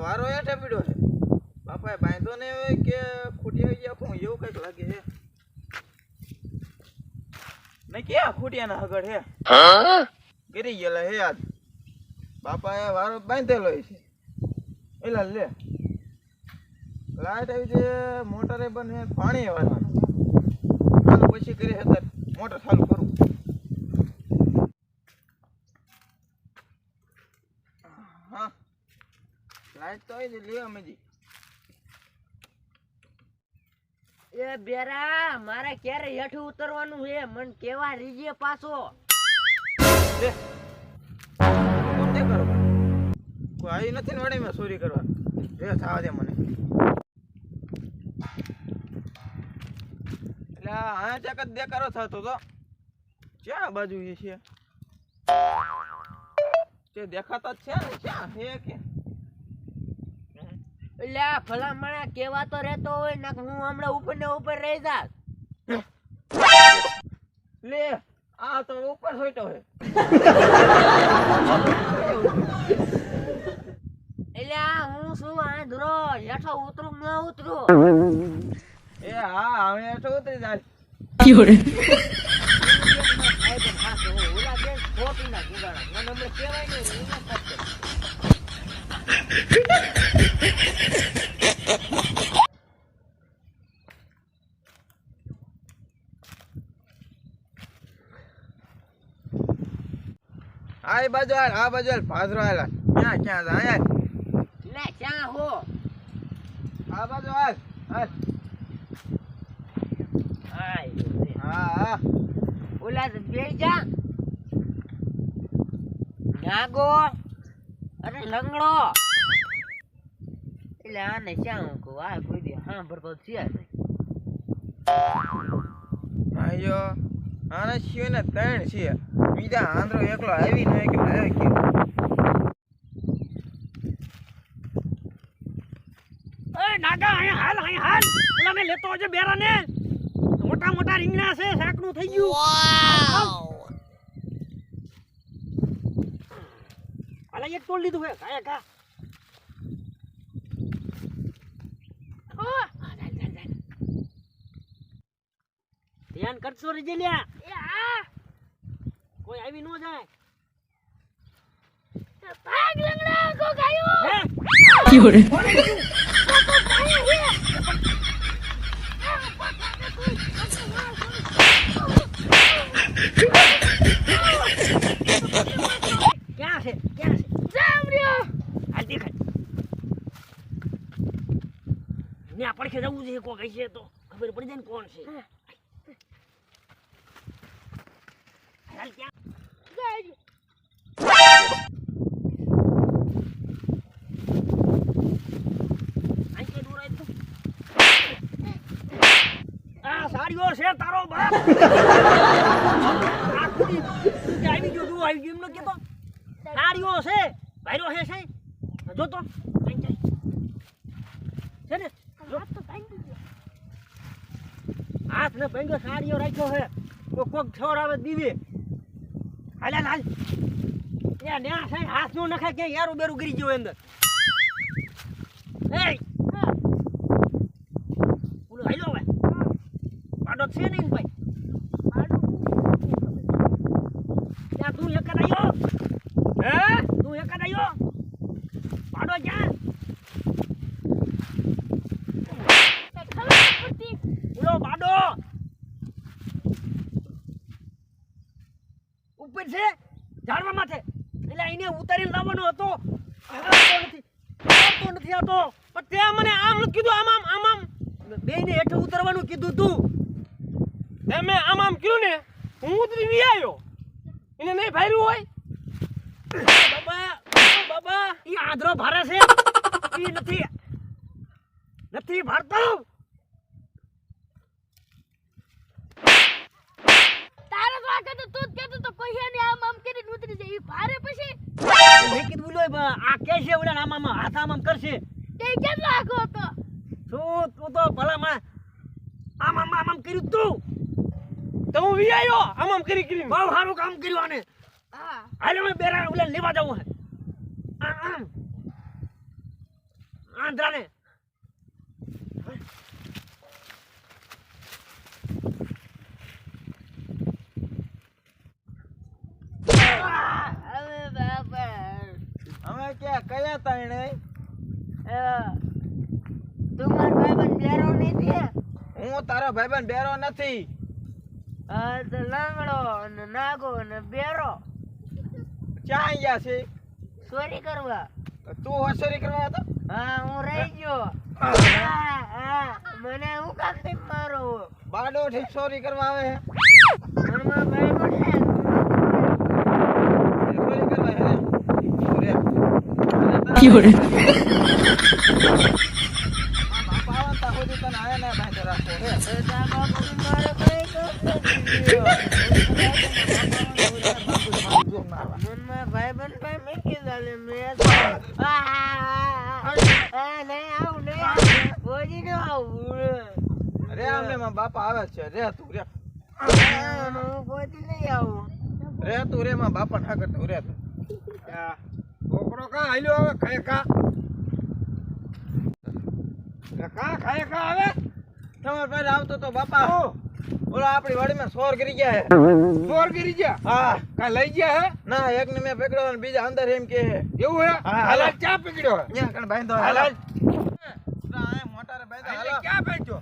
વારો હેઠે પીડ્યો છે. બાપાએ બાંધો ને કે ખૂટી ગયા હું એવું કંઈક લાગે છે. ને ક્યાં ખૂટિયાના હગડ હે? ગીરી ગયેલા હે આજ. બાપાએ વારો બાંધેલો છે. એલા લે. લાઈટ આવી છે, મોટરે બને પાણી વાળવાનું. પછી કરી હતા મોટર ચાલુ કરું. હા. લાઈટ તો લે અમેજી. એ બેરા મારે ક્યારે હેઠું ઉતરવાનું છે? મન કેવા રીજે પાછો? લે. કરો. કોઈ આવી નથી ને મેં ચોરી કરવા. એ થવા દે મને. એટલે હા ચેક જ દેખાડો થતો તો. ક્યાં બાજુ એ છે? તે દેખાતા જ છે ને ક્યાં? હે કે? એટલે આ ભલામણા કેવા તો રહેતો હોય ને હું હમણાં ઉપર ને ઉપર રહી જાત. લે આ તો ઉપર સોઈતો હે એટલે આ હું શું આંધળો હેઠો ઉતરું ન ઉતરું? એ હા હવે હેઠો ઉતરી જાય ઓલા બેન ખોટી ના ગુગાડા મને હમણાં કહેવાય નહીં હું ના કરતો. આ બાજુ આ બાજુ ભાદરો હાલ ક્યાં ક્યાં લે ક્યાં હો? આ બાજુ હાલ આય હા હા. ઓલા બે જા. નાગો. અરે લંગડો. એટલે આને ક્યાં હું કહું? આ કોઈ દી હા ભરતો છે ભાઈઓ આને છીએ ને ત્રણ છે. બીજા આંધ્રો એકલો આવી ન એકલો આવી કે એ નાગા હાલ અહીંયા હાલ. ઓલા લેતો આવજે બેરાને. મોટા મોટા રીંગણા છે શાકનું થઈ ગયું. એક તોડ લીધું હે. કાયા કા ધ્યાન કરશો રહેજે લ્યા એ આ. કોઈ આવી ન જાય. ભાગ લંગડા કો ગાયો હે ક્યાં છે ક્યાં છે જામર્યો આ દેખાય ને આ પડખે જવું છે કોઈ કઈ છે તો. ખબર પડી જાય ને કોણ છે. હાલ ક્યાં? સાડીઓ છે તારો બાપ. આવી ગયો તું આવી ગયો એમ ન કેતો સાડીઓ છે ભાઈરો છે છે જો તો આઈ જાય છે ને જો. હાથ ને ભંગો સાડીઓ રાખ્યો છે. કોક કોક છોડાવે દીવે. હાલ હાલ. ત્યાં ન્યા સાહેબ હાથનું નખાય ક્યાંય યારું બેરું ગરી ગયો અંદર. એ ઓલો હાલો ભાઈ પાડો છે નહીં ભાઈ ત્યાં તું એક જ આવ્યો હે તું એક જ આવ્યો પાડો ક્યાં ઓલો પાડો ઉપર છે, ઝાડવા માથે. એટલે એને ઉતારીને લાવવાનો હતો. આવતો નથી. નથી આવતો. પણ તે મને આમ કીધું, આમ આમ આમ આમ. બેયને હેઠે ઉતરવાનું કીધું તું. તે મેં આમ આમ કીધું ને, હું ઉતરી વી આવ્યો એને નહીં ભાર્યું હોય. બાબા બાબા એ આંધળો ભારે છે. એ નથી નથી ભારતો તારે તો આ કહેતો તું જ કહેતો તો કોઈ ને આમ આમ કરીને ઉતરી જાય. ઈ ભારે પછી મેં કીધું બોલો આ કે છે ઓલા આમ આમ હાથ આમ આમ કરશે? તે કેટલો આખો હતો? શું તું તો ભલામાં આમ આમ આમ આમ કર્યું તું? તો હું વી આવ્યો આમ આમ કરી કરી બહુ સારું કામ કર્યું આને. હા. હાલે હવે બેરા ઓલા લેવા જાવું હે. આ, આ. આંધ્રાને હવે બાપા અમે ક્યાં કયા તાણે તું મારો ભાઈબંધ બેરો નથી હું? તારો ભાઈબંધ બેરો નથી. લાંગડો અને નાગો અને બેરો. ક્યાં અહીંયા છે? ચોરી કરવા. તું હોશિયારી કરવા હતો હા હું રહી ગયો. મને હું કાંઈ મારો? બાડો ઠીક ચોરી કરવા આવે હે? અમને મારા બાપા આવે છે. રે તું રે. આ, નહીં આવું. રે તું રે માં બાપા ના તું રે તું. છોકરો કા હાલ્યો હવે ખાય કા? કા ખાય કા આવે? તમારે પહેલા આવતો તો બાપા. ઓલો આપણી વાડીમાં સોર કરી ગયા હે. ચોર ગીરી ગયા? હા. કા લઈ ગયા હે? ના એક ને મેં પકડ્યો અને બીજા અંદર એમ કે એવું હે? હાલા હાલો. ચા પકડ્યો હે? ન્યા કણ બાંધો હે. હાલો. મોટારે બાંધો એટલે ક્યાં જો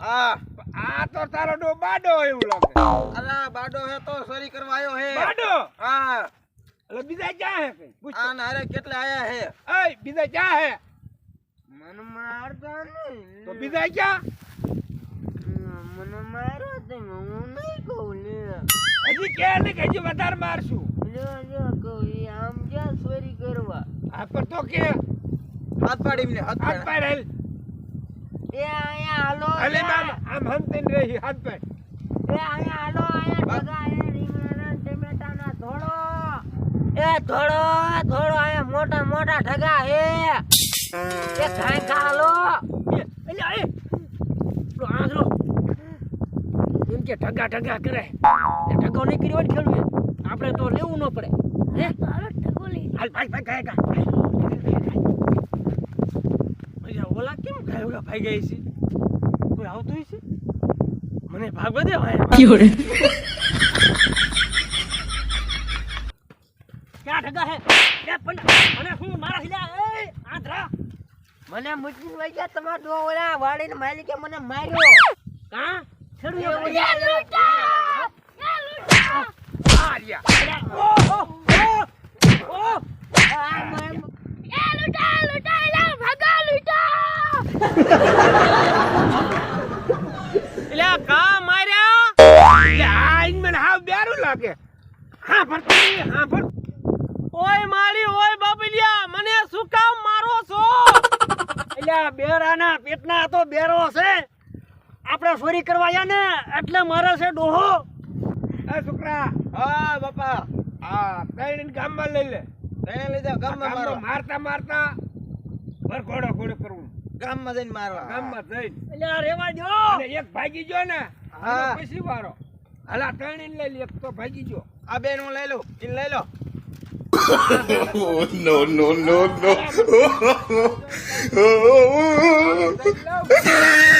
આ, આ, તો તારો ડો બાડો એવું લાગે. અલા બાડો હે તો સોરી કરવા આવ્યો હે. બાડો? હા. એટલે બીજા ક્યાં હે પૂછ આ નારે કેટલા આયા હે? એય બીજા ક્યાં હે? મન માર નહીં. તો બીજા ક્યાં? મન મારો તે હું નહીં કહું લે હજી કે ને કે હજી વધારે મારશું. લે લે કહું આમ ક્યાં સોરી કરવા? આ પર તો કે. હાથ પાડી મને હાથ હાથ પાડ. પાડ હેલ એ અહીંયા હાલો અલે બાબા આમ આમ રહી હાથ પાડ એ અહીંયા હાલો અહીંયા બધા એ રીંગણાના ટમેટાના ધોળો. એ ધોળો ધોળો અહીંયા મોટા મોટા ઢગા હે. એ ખાઈ ખાલો એ, એટલે એ. લો આ એમ કે ઠગા ઢગા કરે. એ ઢગો નહીં કર્યો હોય ખેડૂએ આપણે તો લેવું ન પડે. હે? હાલો હાલ ભાઈ ભાઈ ગાય ગા ઓલા કેમ ગાયો ભાઈ ગઈ છે? કોઈ આવતું છે મને ભાગવા દે ભાઈ. ક્યાં ઠગા હે? ક્યાં પણ મને હું મારા હિલા એ આંધરા. મને મુશ્કેલ વઈ ગયા તમાર દો ઓલા વાડીને માલિકે મને માર્યો. કા? છડું એ ભાઈ એ લૂંટા! એ લૂંટા! આર્યા ઓ ઓ ઓ આ મને એ લૂંટા લૂંટા! એટલે આ કા માર્યા? એટલે આ ઈન મને હાવ બેરું લાગે. હા ભરતી હા ભર ઓય મારી ઓય બાપલિયા મને શું કામ મારો છો? એટલે આ બેરાના પેટના તો બેરો છે. આપણે ચોરી કરવા આયા ને એટલે મારે છે ડોહો. એ છોકરા હા બાપા. આ કઈ ગામમાં લઈ લે. તેને લીધા ગામમાં મારો. મારતા મારતા. ઘોડો ઘોડો કરવું ગામમાં જઈને મારવા. ગામમાં જઈને. એટલે આ રેવા દો અને એક ભાગી જો ને હા. પછી વારો. હાલા ત્રણ લઈ લે એક તો ભાગી જો આ બેન હું લઈ લઉં ઈ લઈ લો. Oh, no, no, no, no.